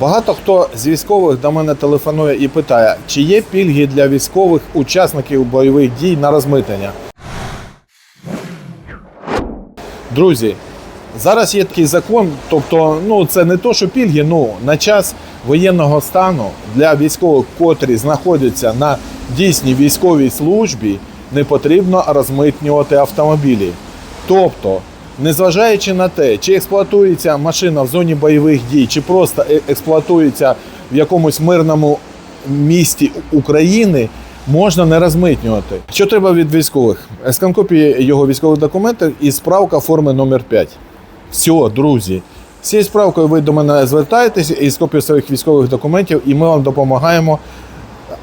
Багато хто з військових до мене телефонує і питає, чи є пільги для військових учасників бойових дій на розмитнення. Друзі, зараз є такий закон, тобто, ну це не то, що пільги, ну на час воєнного стану для військових, котрі знаходяться на дійсній військовій службі, не потрібно розмитнювати автомобілі. Тобто, незважаючи на те, чи експлуатується машина в зоні бойових дій, чи просто е- експлуатується в якомусь мирному місті України, можна не розмитнювати. Що треба від військових? Сканкопії його військових документів і справка форми номер 5. Все, друзі. Цією справкою ви до мене звертаєтесь із копією своїх військових документів, і ми вам допомагаємо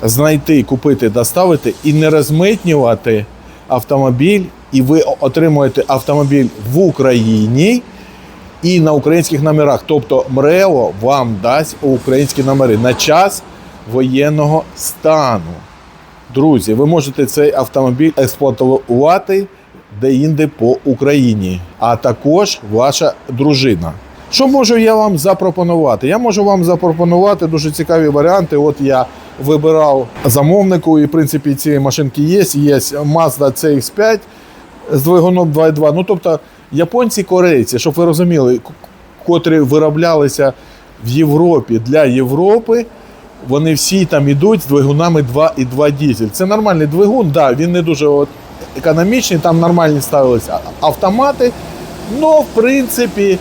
знайти, купити, доставити і не розмитнювати автомобіль, і ви отримуєте автомобіль в Україні і на українських номерах. Тобто МРЕО вам дасть українські номери на час воєнного стану. Друзі, ви можете цей автомобіль експлуатувати де-інде по Україні, а також ваша дружина. Що можу я вам запропонувати? Я можу вам запропонувати дуже цікаві варіанти. От я вибирав замовнику, і в принципі ці машинки є. Є Mazda CX5 з двигуном 2.2. Ну тобто японці, корейці, щоб ви розуміли, котрі вироблялися в Європі для Європи, вони всі там ідуть з двигунами 2.2 дізель. Це нормальний двигун, да, він не дуже от економічний, там нормальні ставилися автомати. Ну, в принципі,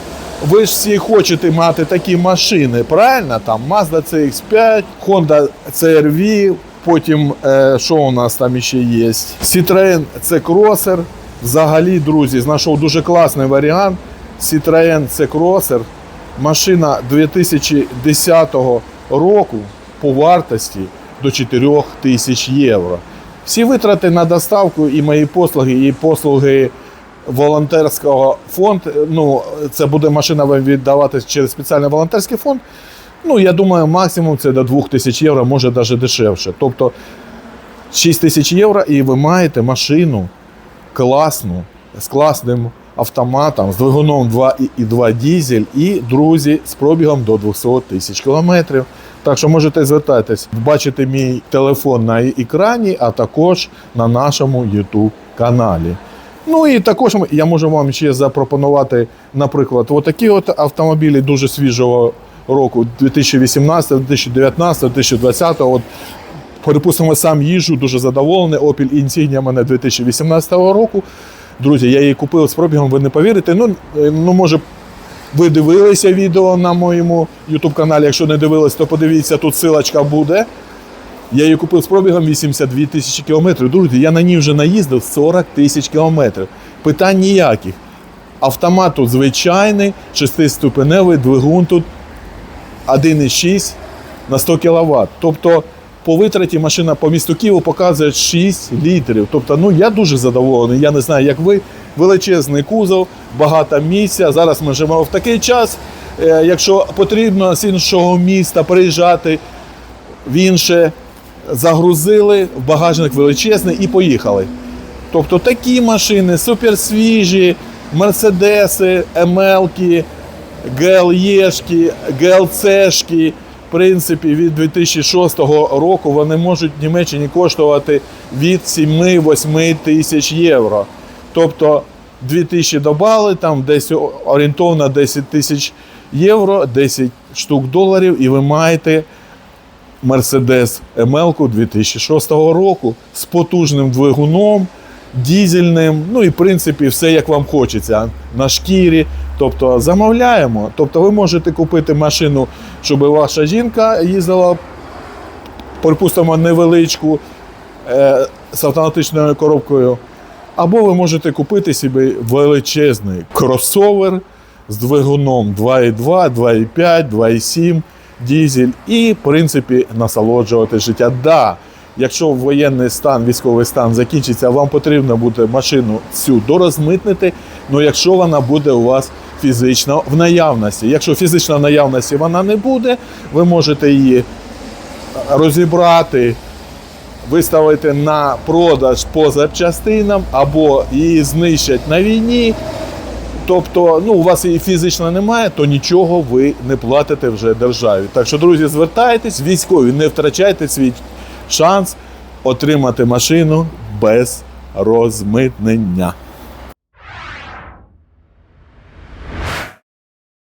ви ж всі хочете мати такі машини, правильно? Там Mazda CX5, Honda CR-V, потім е, що у нас там ще є? Citroen C-Crosser. Взагалі, друзі, знайшов дуже класний варіант. Citroen C-Crosser. Машина 2010 року по вартості до 4 тисяч євро. Всі витрати на доставку і мої послуги, і послуги волонтерського фонду. Ну, це буде машина вам віддаватись через спеціальний волонтерський фонд. Ну, я думаю, максимум це до 2 тисяч євро, може навіть дешевше. Тобто 6 тисяч євро, і ви маєте машину класну, з класним автоматом, з двигуном 2,2 дізель і, друзі, з пробігом до 200 тисяч кілометрів. Так що можете звертатись, бачите мій телефон на екрані, а також на нашому YouTube каналі. Ну і також я можу вам ще запропонувати, наприклад, отакі от автомобілі дуже свіжого року 2018, 2019, 2020. От Припустимо, сам їжджу, дуже задоволений. Opel Insignia мене 2018 року. Друзі, я її купив з пробігом, ви не повірите. Ну, е, ну може, ви дивилися відео на моєму YouTube каналі. Якщо не дивились, то подивіться, тут силочка буде. Я її купив з пробігом 82 тисячі кілометрів. Друзі, я на ній вже наїздив 40 тисяч кілометрів. Питань ніяких. Автомат тут звичайний, шестиступеневий, двигун тут 1,6 на 100 кВт. Тобто по витраті машина по місту Києву показує 6 літрів. Тобто, ну я дуже задоволений. Я не знаю, як ви. Величезний кузов, багато місця. Зараз ми живемо в такий час. е, Якщо потрібно з іншого міста приїжджати в інше, загрузили, в багажник величезний і поїхали. Тобто такі машини суперсвіжі, мерседеси, МЛки, ГЛЄшки, ГЛЦшки. Принципі, від 2006 року вони можуть в Німеччині коштувати від 7-8 тисяч євро. Тобто 2 тисячі добали, там десь орієнтовно 10 тисяч євро, 10 штук доларів, і ви маєте Mercedes ML 2006 року з потужним двигуном, дізельним, ну і в принципі все як вам хочеться на шкірі. Тобто замовляємо. Тобто ви можете купити машину, щоб ваша жінка їздила, припустимо, невеличку е, з автоматичною коробкою. Або ви можете купити собі величезний кросовер з двигуном 2,2, 2,5, 2,7 дізель і, в принципі, насолоджувати життя. Да, якщо воєнний стан, військовий стан закінчиться, вам потрібно буде машину цю дорозмитнити. Ну, якщо вона буде у вас фізично в наявності. Якщо фізично в наявності вона не буде, ви можете її розібрати, виставити на продаж по запчастинам, або її знищать на війні. Тобто, ну, у вас її фізично немає, то нічого ви не платите вже державі. Так що, друзі, звертайтесь, військові, не втрачайте свій шанс отримати машину без розмитнення.